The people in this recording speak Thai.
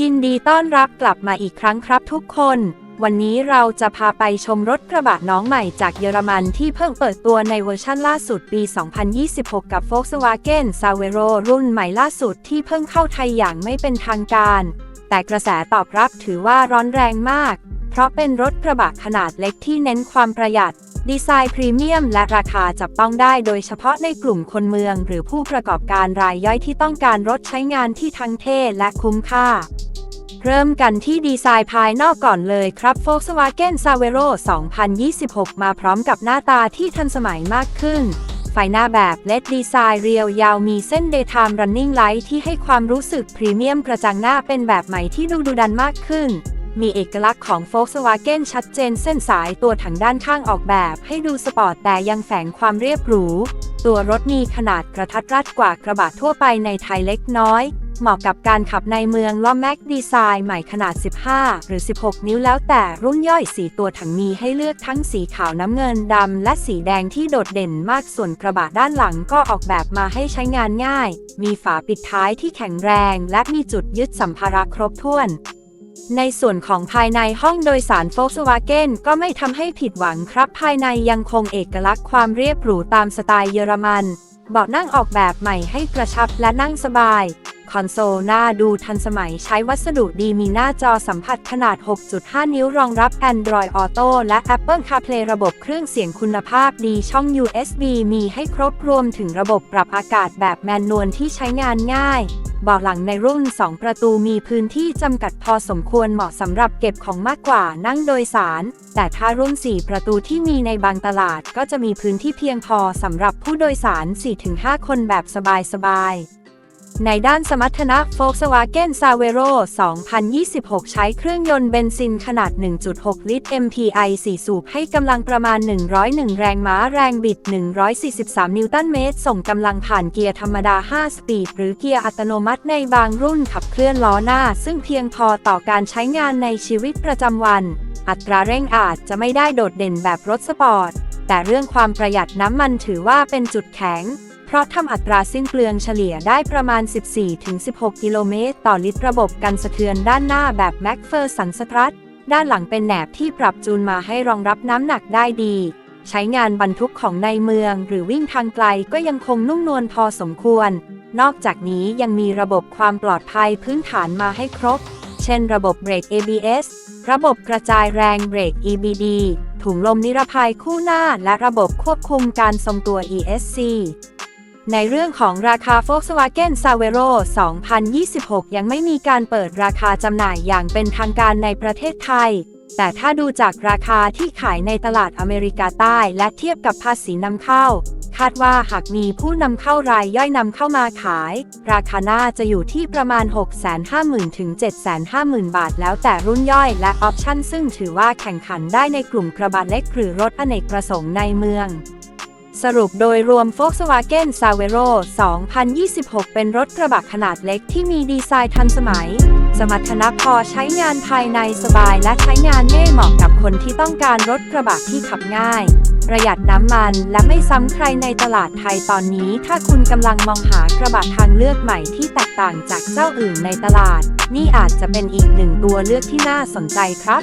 ยินดีต้อนรับกลับมาอีกครั้งครับทุกคน วันนี้เราจะพาไปชมรถกระบะน้องใหม่จากเยอรมันที่เพิ่งเปิดตัวในเวอร์ชั่นล่าสุดปี 2026 กับ Volkswagen s a v e r o รุ่นใหม่ล่าสุดที่เพิ่งเข้าไทยอย่างไม่เป็นทางการ แต่กระแสตอบรับถือว่าร้อนแรงมาก เพราะเป็นรถกระบะขนาดเล็กที่เน้นความประหยัด ดีไซน์พรีเมียมและราคาจับต้องได้โดยเฉพาะในกลุ่มคนเมือง หรือผู้ประกอบการรายย่อยที่ต้องการรถใช้งานที่ทั้งเท่และคุ้มค่า เริ่มกันที่ดีไซน์ภายนอกก่อนเลยครับ Volkswagen s a v e r o 2026 มาพร้อมกับหน้าตาที่ทันสมัยมากขึ้น ไฟหน้าแบบ LED ดีไซน์เรียวยาวมีเส้น Daytime Running Light ที่ให้ความรู้สึกพรีเมียมกระจังหน้าเป็นแบบใหม่ที่ดูดุดันมากขึ้น มีเอกลักษณ์ของ Volkswagen ชัดเจนเส้นสายตัวถังด้านข้างออกแบบ ให้ดูสปอร์ตแต่ยังแฝงความเรียบหรู ตัวรถมีขนาดกระทัดรัดกว่ากระบะทั่วไปในไทยเล็กน้อย เหมาะกับการขับในเมืองล้อแม็กดีไซน์ใหม่ขนาด 15 หรือ 16 นิ้วแล้วแต่รุ่นย่อยสีตัวถังมีให้เลือกทั้งสีขาวน้ำเงินดำและสีแดงที่โดดเด่นมากส่วนกระบะด้านหลังก็ออกแบบมาให้ใช้งานง่าย มีฝาปิดท้ายที่แข็งแรง และมีจุดยึดสัมภาระครบถ้วน ในส่วนของภายในห้องโดยสาร Volkswagen ก็ไม่ทำให้ผิดหวังครับ ภายในยังคงเอกลักษณ์ความเรียบหรูตามสไตล์เยอรมัน เบาะนั่งออกแบบใหม่ให้กระชับและนั่งสบาย คอนโซลหน้าดูทันสมัยใช้วัสดุดีมีหน้าจอสัมผัสขนาด 6.5 นิ้วรองรับ Android Auto และ Apple CarPlay ระบบเครื่องเสียงคุณภาพดีช่อง USB มีให้ครบรวมถึงระบบปรับอากาศแบบแมนนวลที่ใช้งานง่าย เบาะหลังในรุ่น 2 ประตูมีพื้นที่จำกัดพอสมควรเหมาะสำหรับเก็บของมากกว่านั่งโดยสาร แต่ถ้ารุ่น 4 ประตูที่มีในบางตลาดก็จะมีพื้นที่เพียงพอสำหรับผู้โดยสาร 4-5 คนแบบสบายๆ ในด้านสมรรถนะ Volkswagen s a v e r o 2026 ใช้เครื่องยนต์เบนซินขนาด 1.6 ลิตร MPI 4 สูบให้กำลังประมาณ 101 แรงม้าแรงบิด 143 นิวตันเมตร ส่งกำลังผ่านเกียร์ธรรมดา 5 สปีด หรือเกียร์อัตโนมัติในบางรุ่นขับเคลื่อนล้อหน้า ซึ่งเพียงพอต่อการใช้งานในชีวิตประจำวัน อัตราเร่งอาจจะไม่ได้โดดเด่นแบบรถสปอร์ต แต่เรื่องความประหยัดน้ำมันถือว่าเป็นจุดแข็ง ราะทำอัตราสิ้นเปลืองเฉลี่ยได้ประมาณ 14-16 กิโลเมตร ต่อลิตรระบบกันสะเทือนด้านหน้าแบบแม็กเฟอร์สันสตรัทด้านหลังเป็นแหนบที่ปรับจูนมาให้รองรับน้ำหนักได้ดี ใช้งานบรรทุกของในเมืองหรือวิ่งทางไกลก็ยังคงนุ่มนวลพอสมควร นอกจากนี้ยังมีระบบความปลอดภัยพื้นฐานมาให้ครบ เช่น ระบบเบรก ABS ระบบกระจายแรงเบรก EBD ถุงลมนิรภัยคู่หน้าและระบบควบคุมการทรงตัว ESC ในเรื่องของราคา Volkswagen s a v e r o 2026 ยังไม่มีการเปิดราคาจำหน่ายอย่างเป็นทางการในประเทศไทย แต่ถ้าดูจากราคาที่ขายในตลาดอเมริกาใต้และเทียบกับภาษีนำเข้า คาดว่าหากมีผู้นำเข้ารายย่อยนำเข้ามาขาย ราคาน่าจะอยู่ที่ประมาณ 650,000ถึง750,000 บาท แล้วแต่รุ่นย่อยและออปชั่นซึ่งถือว่าแข่งขันได้ในกลุ่มกระบะเล็กหรือรถอเนกประสงค์ในเมือง สรุปโดยรวม Volkswagen s a v e r o 2026 เป็นรถกระบะขนาดเล็กที่มีดีไซน์ทันสมัย สมรรถนะพอใช้งานภายในสบายและใช้งานง่ายเหมาะกับคนที่ต้องการรถกระบะที่ขับง่าย ประหยัดน้ำมันและไม่ซ้ำใครในตลาดไทยตอนนี้ ถ้าคุณกำลังมองหากระบะทางเลือกใหม่ที่แตกต่างจากเจ้าอื่นในตลาด นี่อาจจะเป็นอีกหนึ่งตัวเลือกที่น่าสนใจครับ